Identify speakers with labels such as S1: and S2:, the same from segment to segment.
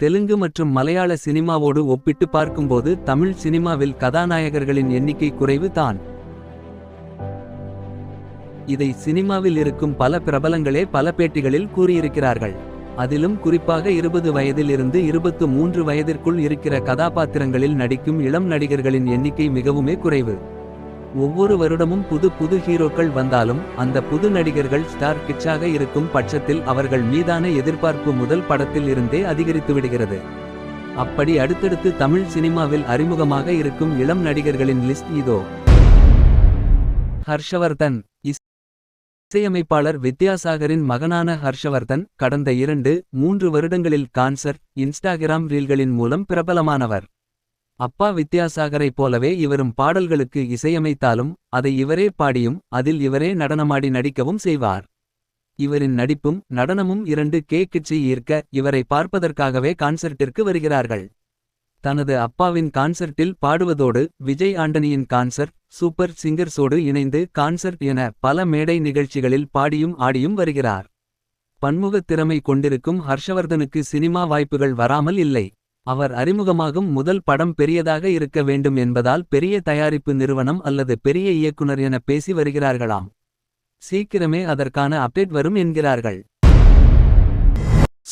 S1: தெலுங்கு மற்றும் மலையாள சினிமாவோடு ஒப்பிட்டு பார்க்கும்போது தமிழ் சினிமாவில் கதாநாயகர்களின் எண்ணிக்கை குறைவு தான். இதை சினிமாவில் இருக்கும் பல பிரபலங்களே பல பேட்டிகளில் கூறியிருக்கிறார்கள். அதிலும் குறிப்பாக இருபது வயதில் இருந்து இருபத்து மூன்று வயதிற்குள் இருக்கிற கதாபாத்திரங்களில் நடிக்கும் இளம் நடிகர்களின் எண்ணிக்கை மிகவுமே குறைவு. ஒவ்வொரு வருடமும் புது புது ஹீரோக்கள் வந்தாலும் அந்த புது நடிகர்கள் ஸ்டார் கிச்சாக இருக்கும் பட்சத்தில் அவர்கள் மீதான எதிர்பார்ப்பு முதல் படத்தில் இருந்தே அதிகரித்து விடுகிறது. அப்படி அடுத்தடுத்து தமிழ் சினிமாவில் அறிமுகமாக இருக்கும் இளம் நடிகர்களின் லிஸ்ட் இதோ. ஹர்ஷவர்தன் இசையமைப்பாளர் வித்யாசாகரின் மகனான ஹர்ஷவர்தன் கடந்த இரண்டு மூன்று வருடங்களில் கான்சர்ட் இன்ஸ்டாகிராம் ரீல்களின் மூலம் பிரபலமானவர். அப்பா வித்யாசாகரைப் போலவே இவரும் பாடல்களுக்கு இசையமைத்தாலும் அதை இவரே பாடியும் அதில் இவரே நடனமாடி நடிக்கவும் செய்வார். இவரின் நடிப்பும் நடனமும் இரண்டு கே ஈர்க்க இவரை பார்ப்பதற்காகவே கான்சர்ட்டிற்கு வருகிறார்கள். தனது அப்பாவின் கான்சர்ட்டில் பாடுவதோடு விஜய் ஆண்டனியின் கான்சர்ட் சூப்பர் சிங்கர்ஸோடு இணைந்து கான்சர்ட் என பல மேடை நிகழ்ச்சிகளில் பாடியும் ஆடியும் வருகிறார். பன்முகத் திறமை கொண்டிருக்கும் ஹர்ஷவர்தனுக்கு சினிமா வாய்ப்புகள் வராமல் இல்லை. அவர் அறிமுகமாகும் முதல் படம் பெரியதாக இருக்க வேண்டும் என்பதால் பெரிய தயாரிப்பு நிறுவனம் அல்லது பெரிய இயக்குனர் என பேசி வருகிறார்களாம். சீக்கிரமே அதற்கான அப்டேட் வரும் என்கிறார்கள்.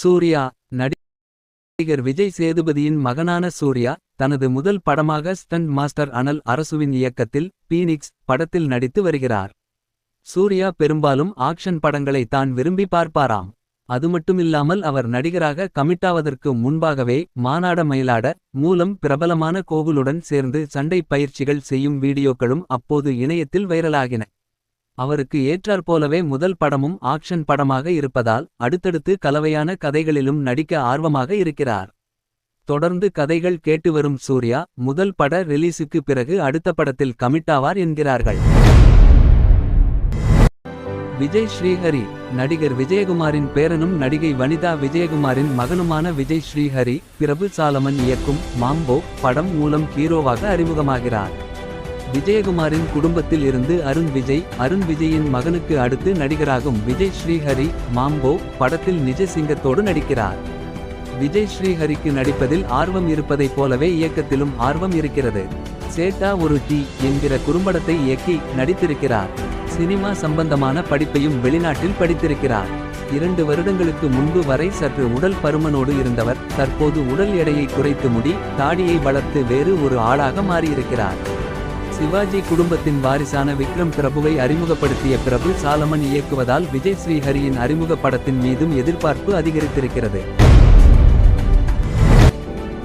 S1: சூர்யா நடிகர் விஜய் சேதுபதியின் மகனான சூர்யா தனது முதல் படமாக ஸ்டண்ட் மாஸ்டர் அனல் அரசுவின் இயக்கத்தில் பீனிக்ஸ் படத்தில் நடித்து வருகிறார். சூர்யா பெரும்பாலும் ஆக்ஷன் படங்களை தான் விரும்பி பார்ப்பாராம். அதுமட்டுமில்லாமல் அவர் நடிகராக கமிட்டாவதற்கு முன்பாகவே மானாட மயிலாட மூலம் பிரபலமான கோகுலுடன் சேர்ந்து சண்டை பயிற்சிகள் செய்யும் வீடியோக்களும் அப்போது இணையத்தில் வைரலாகின. அவருக்கு ஏற்றாற்போலவே முதல் படமும் ஆக்ஷன் படமாக இருப்பதால் அடுத்தடுத்து கலவையான கதைகளிலும் நடிக்க ஆர்வமாக இருக்கிறார். தொடர்ந்து கதைகள் கேட்டு வரும் சூர்யா முதல் பட ரிலீஸுக்கு பிறகு அடுத்த படத்தில் கமிட்டாவார் என்கிறார்கள். விஜய் ஸ்ரீஹரி நடிகர் விஜயகுமாரின் பேரனும் நடிகை வனிதா விஜயகுமாரின் மகனுமான விஜய் ஸ்ரீஹரி பிரபு சாலமன் இயக்கும் மாம்போ படம் மூலம் ஹீரோவாக அறிமுகமாகிறார். விஜயகுமாரின் குடும்பத்தில் இருந்து அருண் விஜய் அருண் விஜயின் மகனுக்கு அடுத்து நடிகராகும் விஜய் ஸ்ரீஹரி மாம்போ படத்தில் நிஜ சிங்கத்தோடு நடிக்கிறார். விஜய் ஸ்ரீஹரிக்கு நடிப்பதில் ஆர்வம் இருப்பதைப் போலவே இயக்கத்திலும் ஆர்வம் இருக்கிறது. சேட்டா ஒரு டி என்கிற குறும்படத்தை இயக்கி நடித்திருக்கிறார். சினிமா சம்பந்தமான படிப்பையும் வெளிநாட்டில் படித்திருக்கிறார். இரண்டு வருடங்களுக்கு முன்பு வரை சற்று உடல் பருமனோடு இருந்தவர் தற்போது உடல் எடையை குறைத்து முடி தாடியை வளர்த்து வேறு ஒரு ஆளாக மாறியிருக்கிறார். சிவாஜி குடும்பத்தின் வாரிசான விக்ரம் பிரபுவை அறிமுகப்படுத்திய பிரபு சாலமன் இயக்குவதால் விஜய் ஸ்ரீஹரியின் அறிமுக படத்தின் மீதும் எதிர்பார்ப்பு அதிகரித்திருக்கிறது.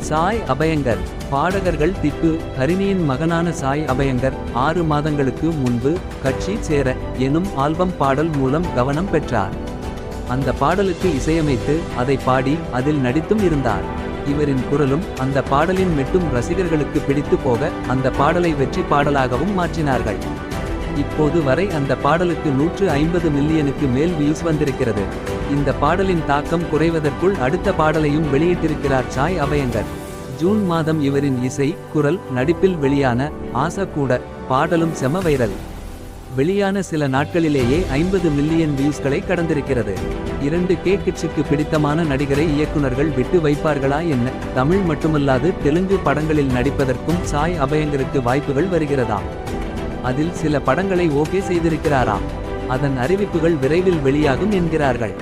S1: சாய் அபயங்கர். பாடகர்கள் திப்பு ஹரிணியின் மகனான சாய் அபயங்கர் ஆறு மாதங்களுக்கு முன்பு கட்சி சேர எனும் ஆல்பம் பாடல் மூலம் கவனம் பெற்றார். அந்த பாடலுக்கு இசையமைத்து அதை பாடி அதில் நடித்தும் இருந்தார். இவரின் குரலும் அந்த பாடலின் மெட்டும் ரசிகர்களுக்கு பிடித்து போக அந்த பாடலை வெற்றி பாடலாகவும் மாற்றினார்கள். இப்போது வரை அந்த பாடலுக்கு நூற்று ஐம்பது மில்லியனுக்கு மேல் வியூஸ் வந்திருக்கிறது. இந்த பாடலின் தாக்கம் குறைவதற்குள் அடுத்த பாடலையும் வெளியிட்டிருக்கிறார் சாய் அபயங்கர். ஜூன் மாதம் இவரின் இசை குரல் நடிப்பில் வெளியான ஆசா கூட பாடலும் செம வைரல். வெளியான சில நாட்களிலேயே ஐம்பது மில்லியன் வியூஸ்களை கடந்திருக்கிறது. இரண்டு கே கிட்ஸுக்கு பிடித்தமான நடிகரை இயக்குநர்கள் விட்டு வைப்பார்களா என்ன? தமிழ் மட்டுமல்லாது தெலுங்கு படங்களில் நடிப்பதற்கும் சாய் அபயங்கருக்கு வாய்ப்புகள் வருகிறதா? அதில் சில படங்களை ஓகே செய்திருக்கிறாராம். அதன் அறிவிப்புகள் விரைவில் வெளியாகும் என்கிறார்கள்.